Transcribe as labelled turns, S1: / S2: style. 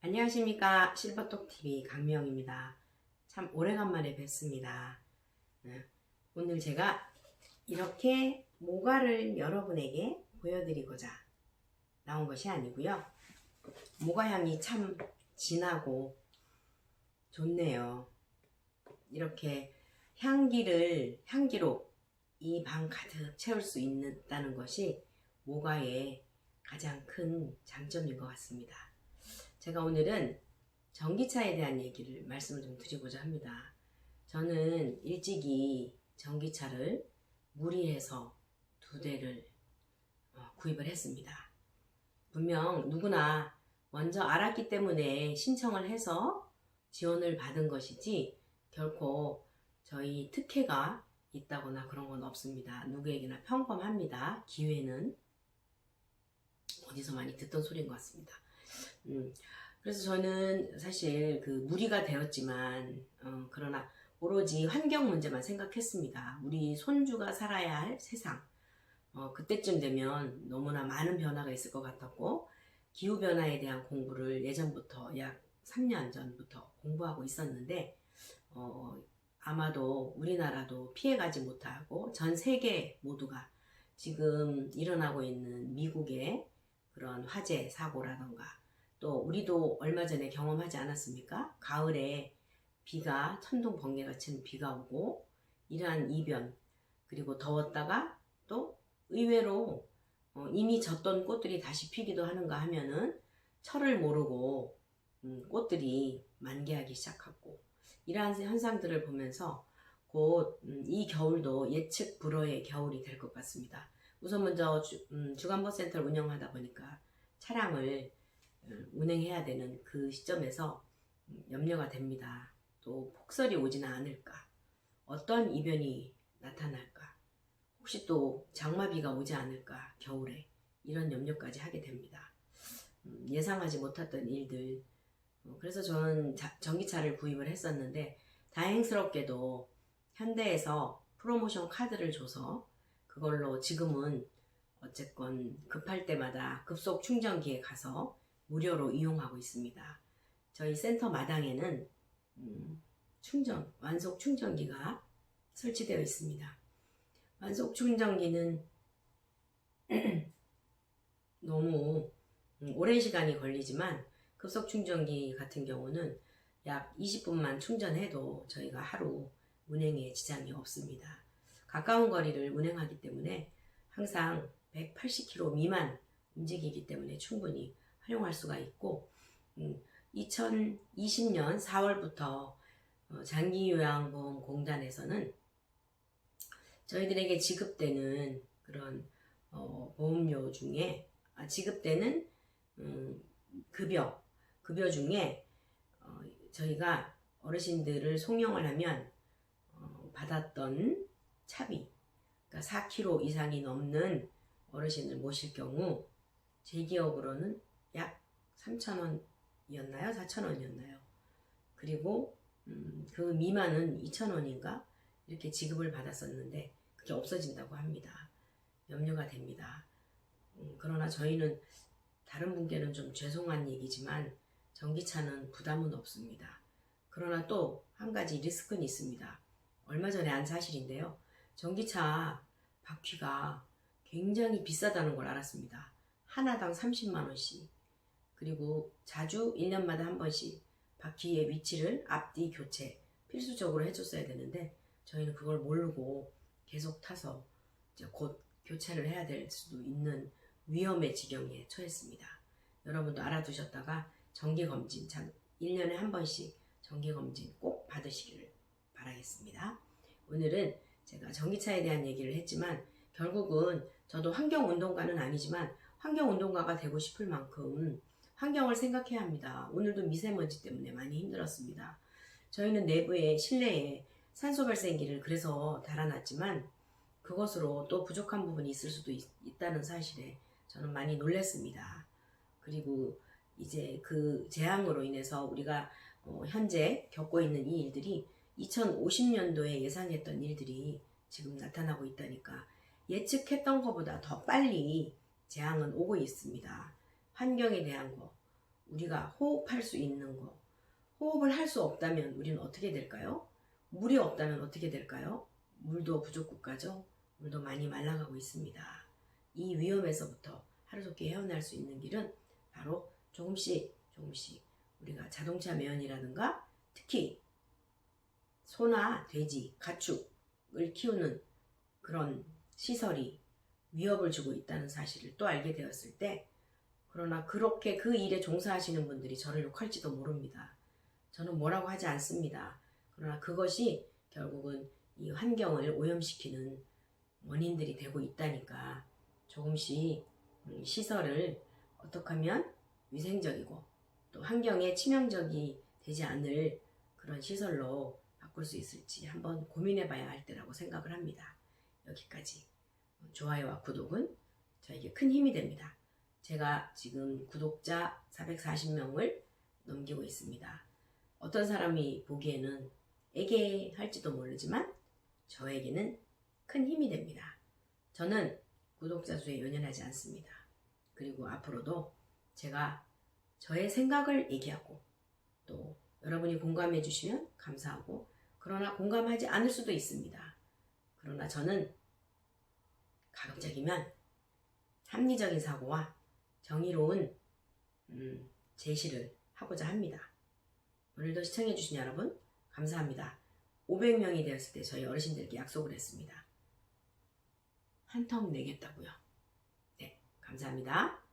S1: 안녕하십니까 실버톡TV 강미영입니다. 참 오래간만에 뵙습니다. 네, 오늘 제가 이렇게 모가를 여러분에게 보여드리고자 나온 것이 아니고요. 모가 향이 참 진하고 좋네요. 이렇게 향기를 향기로 이 방 가득 채울 수 있다는 것이 모가의 가장 큰 장점인 것 같습니다. 제가 오늘은 전기차에 대한 얘기를 말씀을 좀 드리고자 합니다. 저는 일찍이 전기차를 무리해서 두 대를 어, 구입을 했습니다. 분명 누구나 먼저 알았기 때문에 신청을 해서 지원을 받은 것이지 결코 저희 특혜가 있다거나 그런 건 없습니다. 누구에게나 평범합니다. 기회는 어디서 많이 듣던 소리인 것 같습니다. 음, 그래서 저는 사실 그 무리가 되었지만 어, 그러나 오로지 환경 문제만 생각했습니다. 우리 손주가 살아야 할 세상. 어, 그때쯤 되면 너무나 많은 변화가 있을 것 같았고 기후 변화에 대한 공부를 예전부터 약 3년 전부터 공부하고 있었는데 어, 아마도 우리나라도 피해가지 못하고 전 세계 모두가 지금 일어나고 있는 미국의 그런 화재 사고라던가 또 우리도 얼마 전에 경험하지 않았습니까? 가을에 비가 천둥 번개가 친 비가 오고 이러한 이변 그리고 더웠다가 또 의외로 어, 이미 졌던 꽃들이 다시 피기도 하는가 하면은 철을 모르고 음, 꽃들이 만개하기 시작하고 이러한 현상들을 보면서 곧 이 겨울도 예측 불허의 겨울이 될 것 같습니다. 우선 먼저 주, 음, 주간버센터를 운영하다 보니까 차량을 음, 운행해야 되는 그 시점에서 음, 염려가 됩니다. 또 폭설이 오지는 않을까? 어떤 이변이 나타날까? 혹시 또 장마비가 오지 않을까? 겨울에 이런 염려까지 하게 됩니다. 음, 예상하지 못했던 일들. 어, 그래서 저는 자, 전기차를 구입을 했었는데 다행스럽게도 현대에서 프로모션 카드를 줘서 그걸로 지금은 어쨌건 급할 때마다 급속 충전기에 가서 무료로 이용하고 있습니다. 저희 센터 마당에는 음, 충전, 완속 충전기가 설치되어 있습니다. 완속 충전기는 너무 음, 오랜 시간이 걸리지만 급속 충전기 같은 경우는 약 20분만 충전해도 저희가 하루 운행에 지장이 없습니다. 가까운 거리를 운행하기 때문에 항상 180km 미만 움직이기 때문에 충분히 활용할 수가 있고 음, 2020년 4월부터 어, 장기요양보험 공단에서는 저희들에게 지급되는 그런 어, 보험료 중에 아, 지급되는 음, 급여 급여 중에 어, 저희가 어르신들을 송영을 하면 어, 받았던 차비 그러니까 4kg 이상이 넘는 어르신을 모실 경우 제 기억으로는 약 3,000원이었나요? 4,000원이었나요? 그리고 음, 그 미만은 2,000원인가 이렇게 지급을 받았었는데 그게 없어진다고 합니다. 염려가 됩니다. 음, 그러나 저희는 다른 분께는 좀 죄송한 얘기지만 전기차는 부담은 없습니다. 그러나 또 한 가지 리스크는 있습니다. 얼마 전에 안 사실인데요. 전기차 바퀴가 굉장히 비싸다는 걸 알았습니다. 하나당 30만원씩. 그리고 자주 1년마다 한 번씩 바퀴의 위치를 앞뒤 교체 필수적으로 해줬어야 되는데 저희는 그걸 모르고 계속 타서 이제 곧 교체를 해야 될 수도 있는 위험의 지경에 처했습니다. 여러분도 알아두셨다가 정기검진, 참 1년에 한 번씩 정기검진 꼭 받으시기를 바라겠습니다. 오늘은 제가 전기차에 대한 얘기를 했지만 결국은 저도 환경운동가는 아니지만 환경운동가가 되고 싶을 만큼 환경을 생각해야 합니다. 오늘도 미세먼지 때문에 많이 힘들었습니다. 저희는 내부에 실내에 산소 발생기를 그래서 달아놨지만 그것으로 또 부족한 부분이 있을 수도 있, 다는 사실에 저는 많이 놀랐습니다. 그리고 이제 그 재앙으로 인해서 우리가 어, 현재 겪고 있는 이 일들이 2050년도에 예상했던 일들이 지금 나타나고 있다니까 예측했던 것보다 더 빨리 재앙은 오고 있습니다. 환경에 대한 거, 우리가 호흡할 수 있는 거, 호흡을 할 수 없다면 우리는 어떻게 될까요? 물이 없다면 어떻게 될까요? 물도 부족 국가죠. 물도 많이 말라가고 있습니다. 이 위험에서부터 하루속히 헤어날 수 있는 길은 바로 조금씩 조금씩 우리가 자동차 매연이라든가 특히 소나 돼지, 가축을 키우는 그런 시설이 위협을 주고 있다는 사실을 또 알게 되었을 때 그러나 그렇게 그 일에 종사하시는 분들이 저를 욕할지도 모릅니다. 저는 뭐라고 하지 않습니다. 그러나 그것이 결국은 이 환경을 오염시키는 원인들이 되고 있다니까 조금씩 음, 시설을 어떻게 하면 위생적이고 또 환경에 치명적이 되지 않을 그런 시설로 바꿀 수 있을지 한번 고민해 봐야 할 때라고 생각을 합니다. 여기까지. 좋아요와 구독은 저에게 큰 힘이 됩니다. 제가 지금 구독자 440명을 넘기고 있습니다. 어떤 사람이 보기에는 애게 할지도 모르지만 저에게는 큰 힘이 됩니다. 저는 구독자 수에 연연하지 않습니다. 그리고 앞으로도 제가 저의 생각을 얘기하고 또 여러분이 공감해 주시면 감사하고 그러나 공감하지 않을 수도 있습니다. 그러나 저는 가급적이면 합리적인 사고와 정의로운 음, 제시를 하고자 합니다. 오늘도 시청해주신 여러분 감사합니다. 500명이 되었을 때 저희 어르신들께 약속을 했습니다. 한턱 내겠다고요. 네, 감사합니다.